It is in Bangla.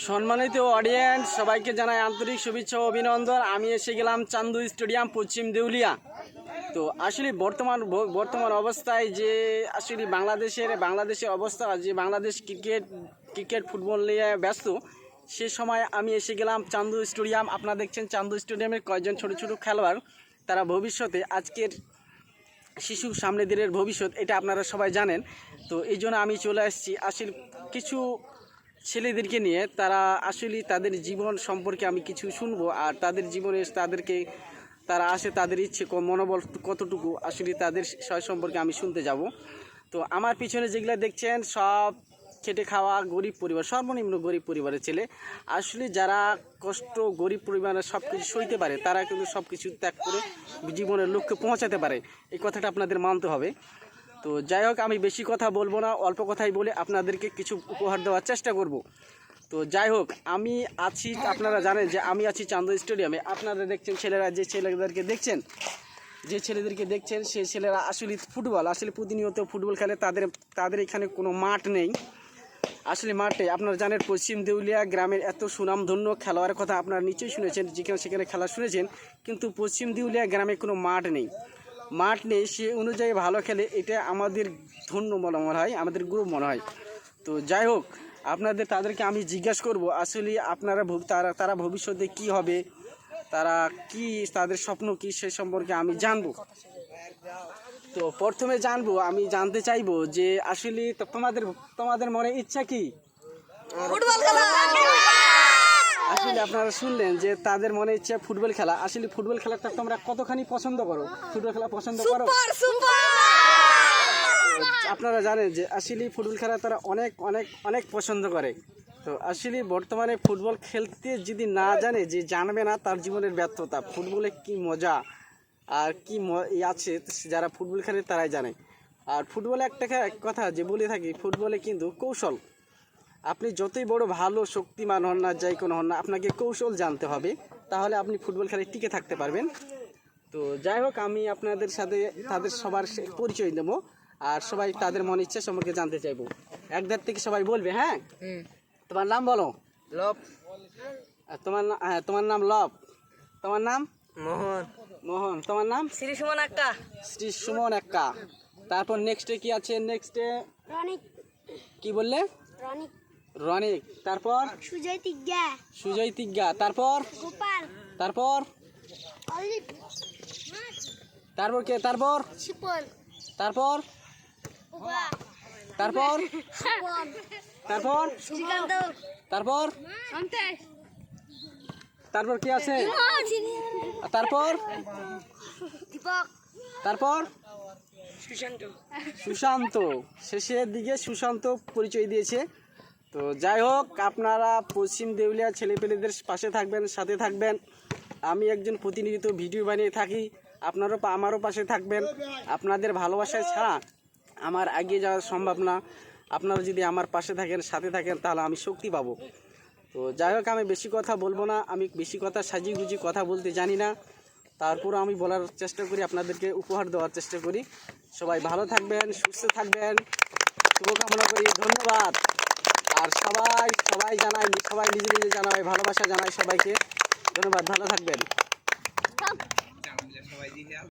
সম্মানিত অডিয়েন্স সবাইকে জানাই আন্তরিক শুভেচ্ছা অভিনন্দন। আমি এসে গেলাম চান্দু স্টেডিয়াম, পশ্চিম দেউলিয়া। তো আসলে বর্তমান বর্তমান অবস্থায় যে আসলে বাংলাদেশের বাংলাদেশের অবস্থা, যে বাংলাদেশ ক্রিকেট ক্রিকেট ফুটবল নিয়ে ব্যস্ত, সে সময় আমি এসে গেলাম চান্দু স্টেডিয়াম। আপনারা দেখছেন চান্দু স্টেডিয়ামের কয়েকজন ছোট ছোট খেলোয়াড়, তারা ভবিষ্যতে আজকের শিশু সামনে দিনের ভবিষ্যৎ, এটা আপনারা সবাই জানেন। তো এই জন্য আমি চলে আসছি। আসলে কিছু ছেলেদেরকে নিয়ে তারা আসলে তাদের জীবন সম্পর্কে আমি কিছু শুনব, আর তাদের জীবনে তাদেরকে তারা আসে, তাদের ইচ্ছে মনোবল কতটুকু আসলে তাদের সয় সম্পর্কে আমি শুনতে যাব। তো আমার পিছনে যেগুলো দেখছেন, সব খেটে খাওয়া গরিব পরিবার, সর্বনিম্ন গরিব পরিবারের ছেলে। আসলে যারা কষ্ট গরিব পরিবারের সব কিছু সইতে পারে, তারা কিন্তু সব কিছু ত্যাগ করে জীবনের লক্ষ্যে পৌঁছাতে পারে। এই কথাটা আপনাদের মানতে হবে। তো যাই হোক, আমি বেশি কথা বলব না, অল্প কথাই বলে আপনাদেরকে কিছু উপহার দেওয়ার চেষ্টা করব। তো যাই হোক, আমি আছি, আপনারা জানেন যে আমি আছি চান্দ স্টেডিয়ামে। আপনারা দেখছেন ছেলেরা, যে ছেলেদেরকে দেখছেন, যে ছেলেদেরকে দেখছেন সেই ছেলেরা আসলে ফুটবল, আসলে প্রতিনিয়ত ফুটবল খেলে, তাদের তাদের এখানে কোনো মাঠ নেই। আসলে মাঠে, আপনারা জানেন পশ্চিম দেউলিয়া গ্রামের এত সুনামধন্য খেলোয়াড়ের কথা আপনারা নিশ্চয়ই শুনেছেন, যেখানে সেখানে খেলা শুনেছেন, কিন্তু পশ্চিম দেউলিয়া গ্রামে কোনো মাঠ নেই। মাঠ নেই, সে অনুযায়ী ভালো খেলে, এটা আমাদের ধন্য মনে মনে হয়, আমাদের গ্রুপ মনে হয়। তো যাই হোক, আপনাদের, তাদেরকে আমি জিজ্ঞাসা করব, আসলে আপনারা তারা তারা ভবিষ্যতে কি হবে? তারা কি, তাদের স্বপ্ন কি, সে সম্পর্কে আমি জানব। তো প্রথমে জানব, আমি জানতে চাইব যে আসলে তোমাদের তোমাদের মনে ইচ্ছা কি? ফুটবল খেলা! আসলে আপনারা শুনলেন যে তাদের মনে ইচ্ছা ফুটবল খেলা। আসলে ফুটবল খেলাটা তোমরা কতখানি পছন্দ করো? ফুটবল খেলা পছন্দ করো? আপনারা জানেন যে আসলে ফুটবল খেলা তারা অনেক অনেক অনেক পছন্দ করে। তো আসলে বর্তমানে ফুটবল খেলতে যদি না জানে যে জানবে না তার জীবনের ব্যর্থতা। ফুটবলে কি মজা আর কি আছে যারা ফুটবল খেলে তারাই জানে। আর ফুটবলে একটা কথা যে বলে থাকি ফুটবলে কিন্তু কৌশল। আপনি যতই বড় ভালো শক্তিমান হন না যাই কোনো হন না আপনাকে কৌশল জানতে হবে। তাহলে আপনি ফুটবল খেলায় টিকে থাকতে পারবেন। তো যাই হোক আমি আপনাদের সাথে তাদের সবার পরিচয় দেবো। আর সবাই তাদের মন ইচ্ছা সম্পর্কে জানতে চাইব। একদার থেকে সবাই বলবে হ্যাঁ? তোমার নাম বলো। লব। আর তোমার হ্যাঁ তোমার নাম লব। তোমার নাম? মোহন। মোহন। তোমার নাম? শ্রী সুমন একটা শ্রী সুমন এক্কা তারপর নেক্সটে কি আছে? নেক্সটে রনিক। কি বললে? রনিক। রনিক তারপর? সুজয় তিজ্ঞা সুজয় তিজ্ঞা তারপর? গোপাল। তারপর? তারপর কে? তারপর? শিপন। তারপর? তারপর? তারপর? তারপর? তারপর কি আছে? তারপর? দীপক। তারপর? সুশান্ত। সুশান্ত। শেষের দিকে সুশান্ত পরিচয় দিয়েছে। তো যাই হোক, আপনারা পশ্চিম দেউলিয়া ছেলেপেলেদের পাশে থাকবেন, সাথে থাকবেন। আমি একজন প্রতিনিধিত্ব ভিডিও বানিয়ে থাকি, আপনারও আমারও পাশে থাকবেন। আপনাদের ভালোবাসায় ছাড়া আমার এগিয়ে যাওয়া সম্ভব না। আপনারা যদি আমার পাশে থাকেন, সাথে থাকেন, তাহলে আমি শক্তি পাবো। তো যাই হোক, আমি বেশি কথা বলব না। আমি বেশি কথা সাজিয়ে গুজিয়ে কথা বলতে জানি না। তারপর আমি বলার চেষ্টা করি, আপনাদেরকে উপহার দেওয়ার চেষ্টা করি। সবাই ভালো থাকবেন, সুস্থ থাকবেন। শুভকামনা করি, ধন্যবাদ। আর সবাই সবাই জানাই সবাই নিজে নিজে জানাই ভালোবাসা জানাই সবাইকে। ধন্যবাদ ভালো থাকবেন।